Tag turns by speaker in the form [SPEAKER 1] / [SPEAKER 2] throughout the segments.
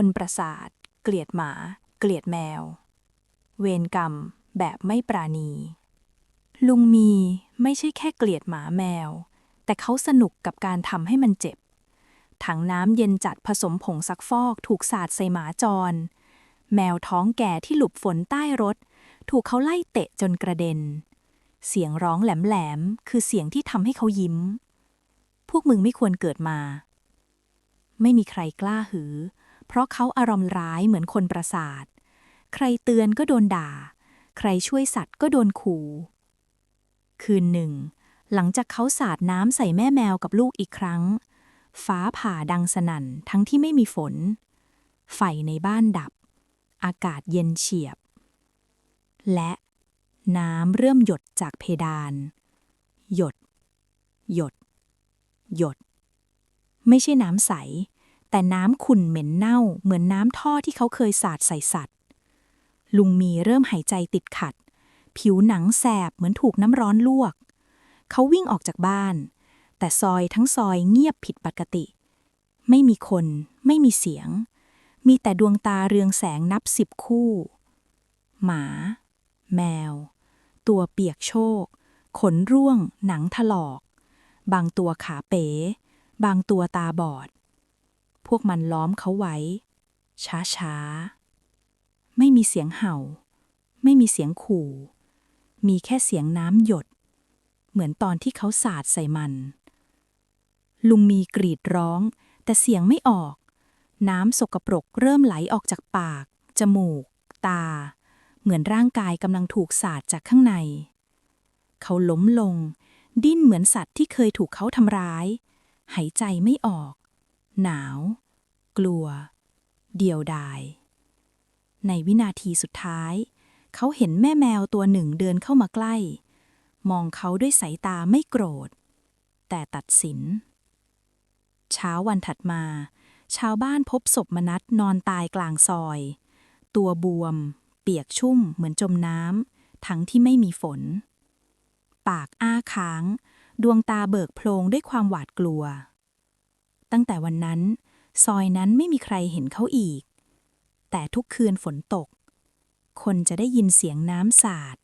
[SPEAKER 1] คนประสาท เกลียดหมา เกลียดแมว เวรกรรมแบบไม่ปราณี ลุงมีไม่ใช่แค่เกลียดหมาแมว แต่เขาสนุกกับการทำให้มันเจ็บ ถังน้ำเย็นจัดผสมผงซักฟอกถูกสาดใส่หมาจร แมวท้องแก่ที่หลบฝนใต้รถ ถูกเขาไล่เตะจนกระเด็น เสียงร้องแหลมๆคือเสียงที่ทำให้เขายิ้ม พวกมึงไม่ควรเกิดมา ไม่มีใครกล้าหือ เพราะเขาอารมณ์ร้ายเหมือนคนประสาท ใครเตือนก็โดนด่า ใครช่วยสัตว์ก็โดนขู่ คืนหนึ่ง หลังจากเขาสาดน้ำใส่แม่แมวกับลูกอีกครั้ง ฟ้าผ่าดังสนั่นทั้งที่ไม่มีฝน ไฟในบ้านดับ อากาศเย็นเฉียบ และน้ำเริ่มหยดจากเพดาน หยด หยด หยด ไม่ใช่น้ำใส แต่น้ำขุ่นเหม็นเน่าเหมือนน้ำท่อที่เขาเคยสาดใส่สัตว์ ลุงมีเริ่มหายใจติดขัด ผิวหนังแสบเหมือนถูกน้ำร้อนลวก เขาวิ่งออกจากบ้าน แต่ซอยทั้งซอยเงียบผิดปกติ ไม่มีคน ไม่มีเสียง มีแต่ดวงตาเรืองแสงนับสิบคู่ หมา แมว ตัวเปียกโชก ขนร่วง หนังถลอก บางตัวขาเป๋ บางตัวตาบอด พวกมันล้อมเขาไว้ ช้าช้าๆไม่มีเสียงเห่า ไม่มีเสียงขู่ มีแค่เสียงน้ำหยด เหมือนตอนที่เขาสาดใส่มัน ลุงมีกรีดร้อง แต่เสียงไม่ออก น้ำสกปรกเริ่มไหลออกจากปาก จมูก ตา เหมือนร่างกายกำลังถูกสาดจากข้างใน เขาล้มลง ดิ้นเหมือนสัตว์ที่เคยถูกเขาทำร้าย หายใจไม่ออก หนาว กลัว เดียวดาย ในวินาทีสุดท้าย เขาเห็นแม่แมวตัวหนึ่งเดินเข้ามาใกล้ มองเขาด้วยสายตาไม่โกรธ แต่ตัดสิน เช้าวันถัดมา ชาวบ้านพบศพมนัดนอนตายกลางซอย ตัวบวม เปียกชุ่มเหมือนจมน้ำทั้งที่ไม่มีฝน ปากอ้าค้าง ดวงตาเบิกโพลงด้วยความหวาดกลัว ตั้งแต่วันนั้น ซอยนั้นไม่มีใครเห็นเขาอีก แต่ทุกคืนฝนตก คนจะได้ยินเสียงน้ำสาด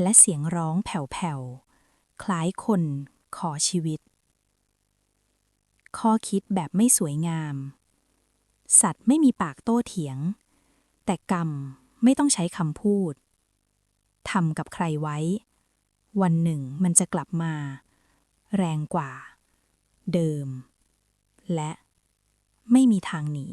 [SPEAKER 1] และเสียงร้องแผ่วๆ คล้ายคนขอชีวิต ข้อคิดแบบไม่สวยงาม สัตว์ไม่มีปากโต้เถียง แต่กรรมไม่ต้องใช้คำพูดทำกับใครไว้ วันหนึ่งมันจะกลับมา แรงกว่า เดิม และไม่มีทางหนี